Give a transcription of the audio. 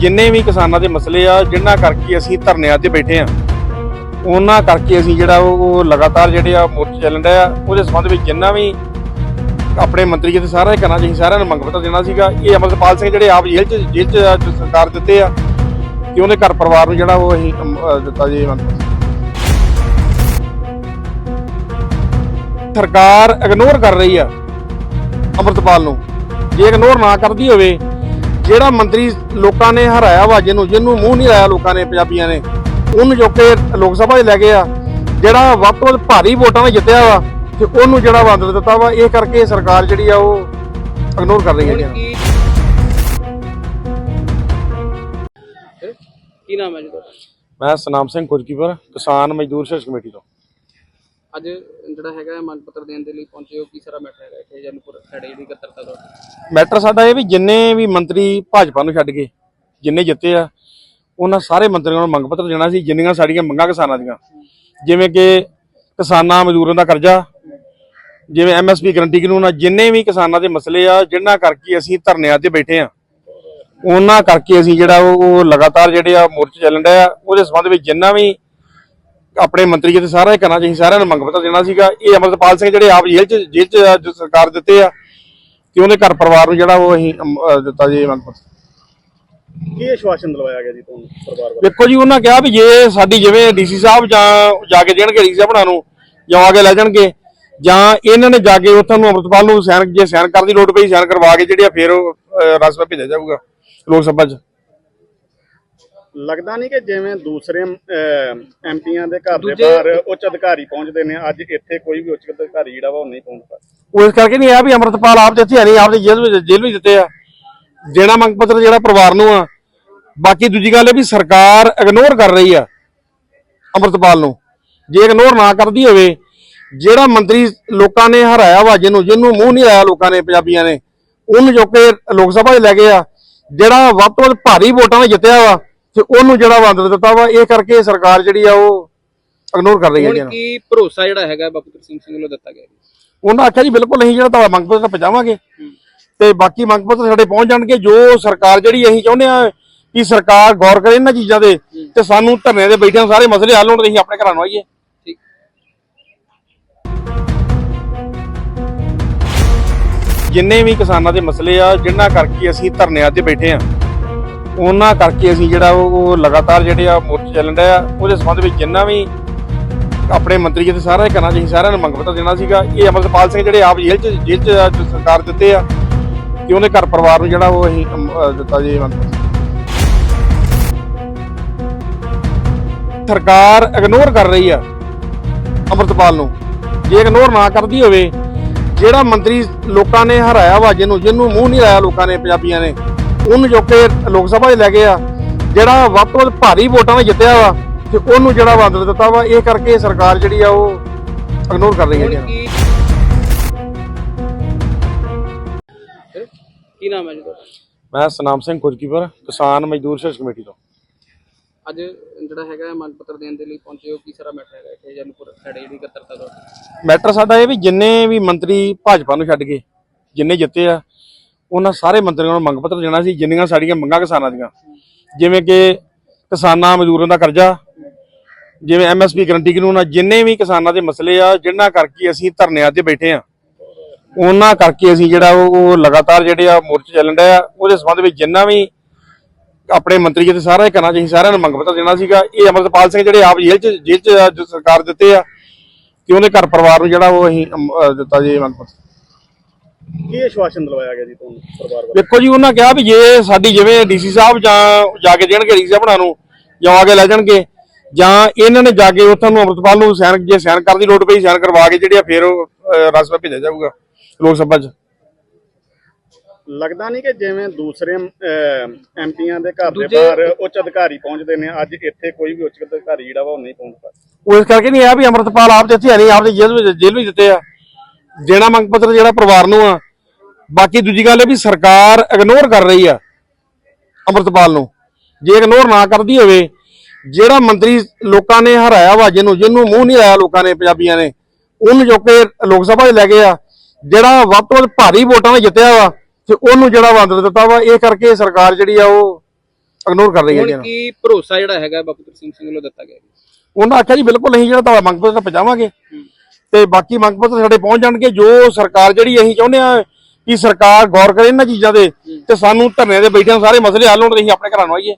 ਜਿੰਨੇ ਵੀ ਕਿਸਾਨਾਂ ਦੇ ਮਸਲੇ ਆ, ਜਿਨ੍ਹਾਂ ਕਰਕੇ ਅਸੀਂ ਧਰਨਿਆਂ ਤੇ ਬੈਠੇ ਆ, ਉਹਨਾਂ ਕਰਕੇ ਅਸੀਂ ਜਿਹੜਾ ਉਹ ਉਹ ਲਗਾਤਾਰ ਜਿਹੜੇ ਆ ਮੋਰਚੇ ਚੱਲਣ ਡਿਆ ਆ, ਉਹਦੇ ਸੰਬੰਧ ਵਿੱਚ ਜਿੰਨਾ ਵੀ ਆਪਣੇ ਮੰਤਰੀ ਜੀ ਤੇ ਸਾਰਾ ਕਰਨਾ ਚਾਹੀਦਾ ਸਾਰਿਆਂ ਨੂੰ ਮੰਗ ਪੱਤਰ ਦੇਣਾ ਸੀਗਾ। ਇਹ ਅਮਰਪਾਲ ਸਿੰਘ ਜਿਹੜੇ ਆਪ ਜੇਲ੍ਹ ਚ ਜੇਲ੍ਹ ਚ ਸਰਕਾਰ ਦਿੱਤੇ ਆ ਕਿ ਉਹਦੇ ਘਰ ਪਰਿਵਾਰ ਨੂੰ ਜਿਹੜਾ ਉਹ ਅਸੀਂ ਦਿੱਤਾ ਜੀ ਸਰਕਾਰ ਇਗਨੋਰ ਕਰ ਰਹੀ ਆ ਅਮਰਤਪਾਲ ਨੂੰ। ਜੇ ਇਗਨੋਰ ਨਾ ਕਰਦੀ ਹੋਵੇ ਜਿਹੜਾ ਮੰਤਰੀ ਲੋਕਾਂ ਨੇ ਹਰਾਇਆ ਵਾ ਜਿਹਨੂੰ ਜਿਹਨੂੰ ਮੂੰਹ ਨਹੀਂ ਲਾਇਆ ਲੋਕਾਂ ਨੇ ਪੰਜਾਬੀਆਂ ਨੇ ਉਹਨੂੰ ਜੋ ਕਿ ਲੋਕ ਸਭਾ 'ਚ ਲੈ ਗਏ ਆ। ਜਿਹੜਾ ਵੱਧ ਤੋਂ ਵੱਧ ਭਾਰੀ ਵੋਟਾਂ ਨਾਲ ਜਿੱਤਿਆ ਵਾ ਤੇ ਉਹਨੂੰ ਜਿਹੜਾ ਬੰਦ ਦਿੱਤਾ ਵਾ ਇਹ ਕਰਕੇ ਸਰਕਾਰ ਜਿਹੜੀ ਆ ਉਹ ਇਗਨੋਰ ਕਰ ਰਹੀ ਹੈ ਕੀ? ਨਾਮ ਹੈ ਜੀ ਤੁਹਾਡਾ? ਮੈਂ ਸਨਾਮ ਸਿੰਘ ਕੁਜਕੀਪੁਰ ਕਿਸਾਨ ਮਜ਼ਦੂਰ ਸੰਘਰਸ਼ ਕਮੇਟੀ ਤੋਂ। ਅੱਜ ਜਿਹੜਾ ਹੈਗਾ ਮੰਗ ਪੱਤਰ ਦੇਣ ਦੇ ਲਈ ਪਹੁੰਚੇ ਹੋ, ਕੀ ਸਾਰਾ ਮੈਟਰ ਹੈਗਾ ਇੱਥੇ ਜਨਪੁਰ ਸਾਡੇ ਜਿਹੜੀ ਇਕੱਤਰਤਾ ਦਾ ਮੈਟਰ ਸਾਡਾ ਇਹ ਵੀ ਜਿੰਨੇ ਵੀ ਮੰਤਰੀ ਭਾਜਪਾ ਨੂੰ ਛੱਡ ਕੇ ਜਿੰਨੇ ਜਿੱਤੇ ਆ, ਉਹਨਾਂ ਸਾਰੇ ਮੰਤਰੀਆਂ ਨੂੰ ਮੰਗ ਪੱਤਰ ਦੇਣਾ ਸੀ, ਜਿੰਨੀਆਂ ਸਾਡੀਆਂ ਮੰਗਾਂ ਕਿਸਾਨਾਂ ਦੀਆਂ। ਜਿਵੇਂ ਕਿ ਕਿਸਾਨਾਂ ਮਜ਼ਦੂਰਾਂ ਦਾ ਕਰਜ਼ਾ, ਜਿਵੇਂ ਐਮਐਸਪੀ ਗਰੰਟੀ ਕਾਨੂੰਨ ਆ, ਜਿੰਨੇ ਵੀ ਕਿਸਾਨਾਂ ਦੇ ਮਸਲੇ ਆ ਜਿਨ੍ਹਾਂ ਕਰਕੇ ਅਸੀਂ ਧਰਨਿਆਂ ਤੇ ਬੈਠੇ ਆ, ਉਹਨਾਂ ਕਰਕੇ ਅਸੀਂ ਜਿਹੜਾ ਉਹ ਲਗਾਤਾਰ ਜਿਹੜੇ ਆ ਮੋਰਚੇ ਚੱਲਣ ਡਿਆ ਉਹਦੇ ਸੰਬੰਧ ਵਿੱਚ ਜਿੰਨਾ ਵੀ ਆਪਣੇ ਮੰਤਰੀ ਜੀ ਤੇ ਸਾਰਾ ਹੀ ਕਰਨਾ ਚਾਹੀਦਾ ਸਾਰਿਆਂ ਨੂੰ ਮੰਗ ਪੱਤਰ ਦੇਣਾ ਸੀਗਾ। ਇਹ ਅਮਰਪਾਲ ਸਿੰਘ ਜਿਹੜੇ ਆਪ ਜੇਲ੍ਹ ਚ ਜੇਲ੍ਹ ਚ ਅੱਜ ਸਰਕਾਰ ਦਿੱਤੇ ਆ ਕਿ ਉਹਦੇ ਘਰ ਪਰਿਵਾਰ ਨੂੰ ਜਿਹੜਾ ਉਹ ਅਸੀਂ ਅਮ, ਅਹ, ਦਿੱਤਾ ਜੀ ਮੰਗ ਪੱਤਰ। ਕੀ ਆਸ਼ਵਾਸਨ ਦਿਲਵਾਇਆ ਗਿਆ ਜੀ ਤੁਹਾਨੂੰ ਪਰਿਵਾਰ ਵੱਲੋਂ? ਵੇਖੋ ਜੀ ਉਹਨਾਂ ਕਿਹਾ ਵੀ ਜੇ ਸਾਡੀ ਜਿਵੇਂ ਡੀਸੀ ਸਾਹਿਬ ਜਾਂ ਜਾ ਕੇ ਦੇਣਗੇ ਡੀਸੀ ਸਾਹਿਬ ਨੂੰ ਜਾਂ ਆ ਕੇ ਲੈ ਜਾਣਗੇ ਜਾਂ ਇਹਨਾਂ ਨੇ ਜਾ ਕੇ ਉੱਥੋਂ ਨੂੰ ਅਮਰਪਾਲ ਨੂੰ ਸਾਈਨ ਜੇ ਸਾਈਨ ਕਰਨ ਦੀ ਲੋੜ ਪਈ ਸਾਈਨ ਕਰਵਾ ਕੇ ਜਿਹੜੇ ਆ ਫਿਰ ਸਭਾ ਭੇਜਿਆ ਜਾਊਗਾ ਲੋਕ ਸਭਾ 'ਚ। ਲੱਗਦਾ ਨਹੀਂ ਕਿ ਜਿਵੇਂ ਦੂਸਰੇ ਐਮਪੀਆਂ ਦੇ ਘਰ ਦੇ ਬਾਹਰ ਉੱਚ ਅਧਿਕਾਰੀ ਪਹੁੰਚਦੇ ਨੇ ਅੱਜ ਇੱਥੇ ਕੋਈ ਵੀ ਉੱਚ ਅਧਿਕਾਰੀ ਜਿਹੜਾ ਵਾ ਉਹ ਨਹੀਂ ਪਹੁੰਚ ਪਾਇਆ। ਉਹ ਇਸ ਕਰਕੇ ਨਹੀਂ ਆ ਵੀ ਅਮਰਤਪਾਲ ਆਪ ਤੇ ਇੱਥੇ ਹੈ ਨਹੀਂ ਆਪ ਦੇ ਜੇਲ੍ਹ ਵਿੱਚ ਜੇਲ੍ਹ ਵਿੱਚ ਦਿੱਤੇ ਆ। ਦੇਣਾ ਮੰਗ ਪੱਤਰ ਜਿਹੜਾ ਪਰਿਵਾਰ ਨੂੰ ਆ। ਬਾਕੀ ਦੂਜੀ ਗੱਲ ਇਹ ਵੀ ਸਰਕਾਰ ਇਗਨੋਰ ਕਰ ਰਹੀ ਆ ਅਮਰਤਪਾਲ ਨੂੰ। ਜੇ ਇਗਨੋਰ ਨਾ ਕਰਦੀ ਹੋਵੇ ਜਿਹੜਾ ਮੰਤਰੀ ਲੋਕਾਂ ਨੇ ਹਰਾਇਆ ਵਾ ਜਿਹਨੂੰ ਜਿਹਨੂੰ ਮੂੰਹ ਨਹੀਂ ਲਾਇਆ ਲੋਕਾਂ ਨੇ ਪੰਜਾਬੀਆਂ ਨੇ ਉਹਨੂੰ ਜੋ ਕਿ ਲੋਕ ਸਭਾ 'ਚ ਲੈ ਗਏ ਆ। ਜਿਹੜਾ ਵੱਧ ਤੋਂ ਵੱਧ ਭਾਰੀ ਵੋਟਾਂ ਨਾਲ ਜਿੱਤਿਆ ਵਾ ਤੇ ਉਹਨੂੰ ਜਿਹੜਾ ਬੰਦ ਦਿੱਤਾ ਵਾ ਇਹ ਕਰਕੇ ਸਰਕਾਰ ਜਿਹੜੀ ਆ ਉਹ ਇਗਨੋਰ ਕਰ ਰਹੀ ਹੈ ਜੀ ਹੁਣ ਕੀ ਭਰੋਸਾ ਜਿਹੜਾ ਹੈਗਾ ਬਾਪੂ ਤਰਸੀਮ ਸਿੰਘ ਵੱਲੋਂ ਦਿੱਤਾ ਗਿਆ ਜੀ? ਉਹਨਾਂ ਆਖਿਆ ਜੀ ਬਿਲਕੁਲ ਅਸੀਂ ਜਿਹੜਾ ਤੁਹਾਡਾ ਮੰਗ ਪੱਤਰ ਪਹੁੰਚਾਵਾਂਗੇ ਤੇ ਬਾਕੀ ਮੰਗ ਪੱਤਰ ਸਾਡੇ ਪਹੁੰਚ ਜਾਣਗੇ। ਜੋ ਸਰਕਾਰ ਜਿਹੜੀ ਅਸੀਂ ਚਾਹੁੰਦੇ ਆ ਕਿ ਸਰਕਾਰ ਗੌਰ ਕਰੇ ਇਹਨਾਂ ਚੀਜ਼ਾਂ ਦੇ ਤੇ ਸਾਨੂੰ ਧਰਨੇ ਦੇ ਬੈਠਿਆਂ ਸਾਰੇ ਮਸਲੇ ਹੱਲ ਹੋਣ ਤੇ ਅਸੀਂ ਆਪਣੇ ਘਰਾਂ ਨੂੰ ਆਈਏ। ਠੀਕ। ਜਿੰਨੇ ਵੀ ਕਿਸਾਨਾਂ ਦੇ ਮਸਲੇ ਆ ਜਿਨ੍ਹਾਂ ਕਰਕੇ ਅਸੀਂ ਧਰਨਿਆਂ ਤੇ ਬੈਠੇ ਆ ਉਹਨਾਂ ਕਰਕੇ ਅਸੀਂ ਜਿਹੜਾ ਉਹ ਲਗਾਤਾਰ ਜਿਹੜੇ ਆ ਮੋਰਚੇ ਚੱਲਣ ਡਿਆ ਉਹਦੇ ਸੰਬੰਧ ਵਿੱਚ ਜਿੰਨਾ ਵੀ ਆਪਣੇ ਮੰਤਰੀ ਜੀ ਤੇ ਸਾਰਾ ਹੀ ਕਰਨਾ ਸੀ ਸਾਰਿਆਂ ਨੂੰ ਮੰਗ ਪੱਤਰ ਦੇਣਾ ਸੀਗਾ। ਇਹ ਅਮਰਪਾਲ ਸਿੰਘ ਜਿਹੜੇ ਆਪ ਜੇਲ੍ਹ ਚ ਜੇਲ੍ਹ ਚ ਸਰਕਾਰ ਦਿੱਤੇ ਆ ਕਿ ਉਹਦੇ ਘਰ ਪਰਿਵਾਰ ਨੂੰ ਜਿਹੜਾ ਉਹ ਅਸੀਂ ਦਿੱਤਾ ਜੀ ਸਰਕਾਰ ਇਗਨੋਰ ਕਰ ਰਹੀ ਆ ਅਮਰਤਪਾਲ ਨੂੰ। ਜੇ ਇਗਨੋਰ ਨਾ ਕਰਦੀ ਹੋਵੇ, ਜਿਹੜਾ ਮੰਤਰੀ ਲੋਕਾਂ ਨੇ ਹਰਾਇਆ ਵਾ, ਜਿਹਨੂੰ ਜਿਹਨੂੰ ਮੂੰਹ ਨਹੀਂ ਲਾਇਆ ਲੋਕਾਂ ਨੇ, ਪੰਜਾਬੀਆਂ ਨੇ ਉਹਨੂੰ ਜੋ ਕਿ ਲੋਕ ਸਭਾ 'ਚ ਲੈ ਗਏ ਆ ਜਿਹੜਾ ਵੱਧ ਤੋਂ ਵੱਧ ਭਾਰੀ ਵੋਟਾਂ ਨਾਲ ਜਿੱਤਿਆ ਵਾ ਤੇ ਉਹਨੂੰ ਜਿਹੜਾ ਬੰਦ ਦਿੱਤਾ ਵਾ ਇਹ ਕਰਕੇ ਸਰਕਾਰ ਜਿਹੜੀ ਆ ਉਹ ਇਗਨੋਰ ਕਰ ਰਹੀ ਹੈ ਜੀ ਕੀ ਨਾਮ ਹੈ ਜੀ ਤੁਹਾਡਾ? ਮੈਂ ਸਨਾਮ ਸਿੰਘ ਕੁਜਕੀਪੁਰ ਕਿਸਾਨ ਮਜ਼ਦੂਰ ਸੰਘਰਸ਼ ਕਮੇਟੀ ਤੋਂ। ਅੱਜ ਜਿਹੜਾ ਹੈਗਾ ਮੰਗ ਪੱਤਰ ਦੇਣ ਦੇ ਲਈ ਪਹੁੰਚੇ ਹੋ ਕੀ ਸਾਰਾ ਮੈਟਰ ਹੈਗਾ ਇੱਥੇ ਜਨਪੁਰ ਸਾਡੇ ਜਿਹੜੀ ਇਕੱਤਰਤਾ ਦਾ? ਮੈਟਰ ਸਾਡਾ ਇਹ ਵੀ ਜਿੰਨੇ ਵੀ ਮੰਤਰੀ ਭਾਜਪਾ ਨੂੰ ਛੱਡ ਕੇ ਜਿੰਨੇ ਜਿੱਤੇ ਆ ਉਹਨਾਂ ਸਾਰੇ ਮੰਤਰੀਆਂ ਨੂੰ ਮੰਗ ਪੱਤਰ ਦੇਣਾ ਸੀ, ਜਿੰਨੀਆਂ ਸਾਡੀਆਂ ਮੰਗਾਂ ਕਿਸਾਨਾਂ ਦੀਆਂ। ਜਿਵੇਂ ਕਿ ਕਿਸਾਨਾਂ ਮਜ਼ਦੂਰਾਂ ਦਾ ਕਰਜ਼ਾ, ਜਿਵੇਂ ਐਮਐਸਪੀ ਗਰੰਟੀ ਕਾਨੂੰਨ ਆ, ਜਿੰਨੇ ਵੀ ਕਿਸਾਨਾਂ ਦੇ ਮਸਲੇ ਆ, ਜਿਨ੍ਹਾਂ ਕਰਕੇ ਅਸੀਂ ਧਰਨਿਆਂ ਤੇ ਬੈਠੇ ਆ ਉਹਨਾਂ ਕਰਕੇ ਅਸੀਂ ਜਿਹੜਾ ਉਹ ਲਗਾਤਾਰ ਜਿਹੜੇ ਆ ਮੋਰਚੇ ਚੱਲਣ ਡਿਆ ਉਹਦੇ ਸੰਬੰਧ ਵਿੱਚ ਜਿੰਨਾ ਵੀ ਆਪਣੇ ਮੰਤਰੀ ਜੀ ਤੇ ਸਾਰਾ ਹੀ ਕਰਨਾ ਚਾਹੀਦਾ ਸਾਰਿਆਂ ਨੂੰ ਮੰਗ ਪੱਤਰ ਦੇਣਾ ਸੀਗਾ। ਇਹ ਅਮਰਪਾਲ ਸਿੰਘ ਜਿਹੜੇ ਆਪ ਜੇਲ੍ਹ ਚ ਜੇਲ੍ਹ ਚ ਸਰਕਾਰ ਦਿੱਤੇ ਆ, ਕਿ ਉਹਦੇ ਘਰ ਪਰਿਵਾਰ ਨੂੰ ਜਿਹੜਾ ਉਹ ਅਸੀਂ ਦਿੱਤਾ ਜੀ ਮੰਗ ਪੱਤਰ। ਕੀ ਆਸ਼ਵਾਸਨ ਦਿਲਵਾਇਆ ਗਿਆ ਜੀ ਤੁਹਾਨੂੰ ਪਰਿਵਾਰ ਵੱਲੋਂ ਵੇਖੋ ਜੀ ਉਹਨਾਂ ਕਿਹਾ ਵੀ ਜੇ ਸਾਡੀ ਜਿਵੇਂ ਡੀਸੀ ਸਾਹਿਬ ਜਾਂ ਜਾ ਕੇ ਦੇਣਗੇ ਡੀਸੀ ਸਾਹਿਬ ਨੂੰ ਜਾਂ ਆ ਕੇ ਲੈ ਜਾਣਗੇ ਜਾਂ ਇਹਨਾਂ ਨੇ ਜਾ ਕੇ ਉੱਥੋਂ ਨੂੰ ਅਮਰਤਪਾਲ ਨੂੰ ਸਾਈਨ ਜੇ ਸਾਈਨ ਕਰਨ ਦੀ ਲੋੜ ਪਈ ਸਾਈਨ ਕਰਵਾ ਕੇ ਜਿਹੜੇ ਆ ਫਿਰ ਸਭਾ ਭੇਜਿਆ ਜਾਊਗਾ ਲੋਕ ਸਭਾ 'ਚ। ਲੱਗਦਾ ਨਹੀਂ ਕਿ ਜਿਵੇਂ ਦੂਸਰੇ ਐਮਪੀਆਂ ਦੇ ਘਰ ਦੇ ਬਾਹਰ ਉੱਚ ਅਧਿਕਾਰੀ ਪਹੁੰਚਦੇ ਨੇ ਅੱਜ ਇੱਥੇ ਕੋਈ ਵੀ ਉੱਚ ਅਧਿਕਾਰੀ ਜਿਹੜਾ ਵਾ ਉਹ ਨਹੀਂ ਪਹੁੰਚ ਪਾਇਆ। ਉਹ ਇਸ ਕਰਕੇ ਨਹੀਂ ਆ ਵੀ ਅਮਰਤਪਾਲ ਆਪ ਇੱਥੇ ਹੈ ਨਹੀਂ ਆਪ ਦੇ ਜੇਲ੍ਹ ਵਿੱਚ ਜੇਲ੍ਹ ਵਿੱਚ ਦਿੱਤੇ ਆ। ਦੇਣਾ ਮੰਗ ਪੱਤਰ ਜਿਹੜਾ ਪਰਿਵਾਰ ਨੂੰ ਆ ਬਾਕੀ ਦੂਜੀ ਗੱਲ ਇਹ ਵੀ ਸਰਕਾਰ ਇਗਨੋਰ ਕਰ ਰਹੀ ਆ ਅਮਰਤਪਾਲ ਨੂੰ ਜੇ ਇਗਨੋਰ ਨਾ ਕਰਦੀ ਹੋਵੇ ਜਿਹੜਾ ਮੰਤਰੀ ਲੋਕਾਂ ਨੇ ਹਰਾਇਆ ਵਾ ਜਿਹਨੂੰ ਜਿਹਨੂੰ ਮੂੰਹ ਨਹੀਂ ਲਾਇਆ ਲੋਕਾਂ ਨੇ ਪੰਜਾਬੀਆਂ ਨੇ ਉਹਨੂੰ ਜੋ ਕਿ ਲੋਕ ਸਭਾ 'ਚ ਲੈ ਗਏ ਆ ਜਿਹੜਾ ਵੱਧ ਤੋਂ ਵੱਧ ਭਾਰੀ ਵੋਟਾਂ ਨਾਲ ਜਿੱਤਿਆ ਵਾ ਤੇ ਉਹਨੂੰ ਜਿਹੜਾ ਬੰਦ ਦਿੱਤਾ ਵਾ ਇਹ ਕਰਕੇ ਸਰਕਾਰ ਜਿਹੜੀ ਆ ਉਹ ਇਗਨੋਰ ਕਰ ਰਹੀ ਹੈ ਜੀ ਹੁਣ ਇਹਨੂੰ। ਕੀ ਭਰੋਸਾ ਜਿਹੜਾ ਹੈਗਾ ਬਾਪੂ ਤਰਸੀਮ ਸਿੰਘ ਵੱਲੋਂ ਦਿੱਤਾ ਗਿਆ? ਉਹਨਾਂ ਆਖਿਆ ਜੀ ਬਿਲਕੁਲ ਅਸੀਂ ਜਿਹੜਾ ਤੁਹਾਡਾ ਮੰਗ ਪੱਤਰ ਪਹੁੰਚਾਵਾਂਗੇ ਤੇ ਬਾਕੀ ਮੰਗ ਪੱਤਰ ਸਾਡੇ ਪਹੁੰਚ ਜਾਣਗੇ ਜੋ ਸਰਕਾਰ ਜਿਹੜੀ ਅਸੀਂ ਚਾਹੁੰਦੇ ਆ ਕਿ ਸਰਕਾਰ ਗੌਰ ਕਰੇ ਇਹਨਾਂ ਚੀਜ਼ਾਂ ਦੇ ਤੇ ਸਾਨੂੰ ਧਰਨੇ ਦੇ ਬੈਠਿਆਂ ਸਾਰੇ ਮਸਲੇ ਹੱਲ ਹੋਣ ਤੇ ਅਸੀਂ ਆਪਣੇ ਘਰਾਂ ਨੂੰ ਆਈਏ।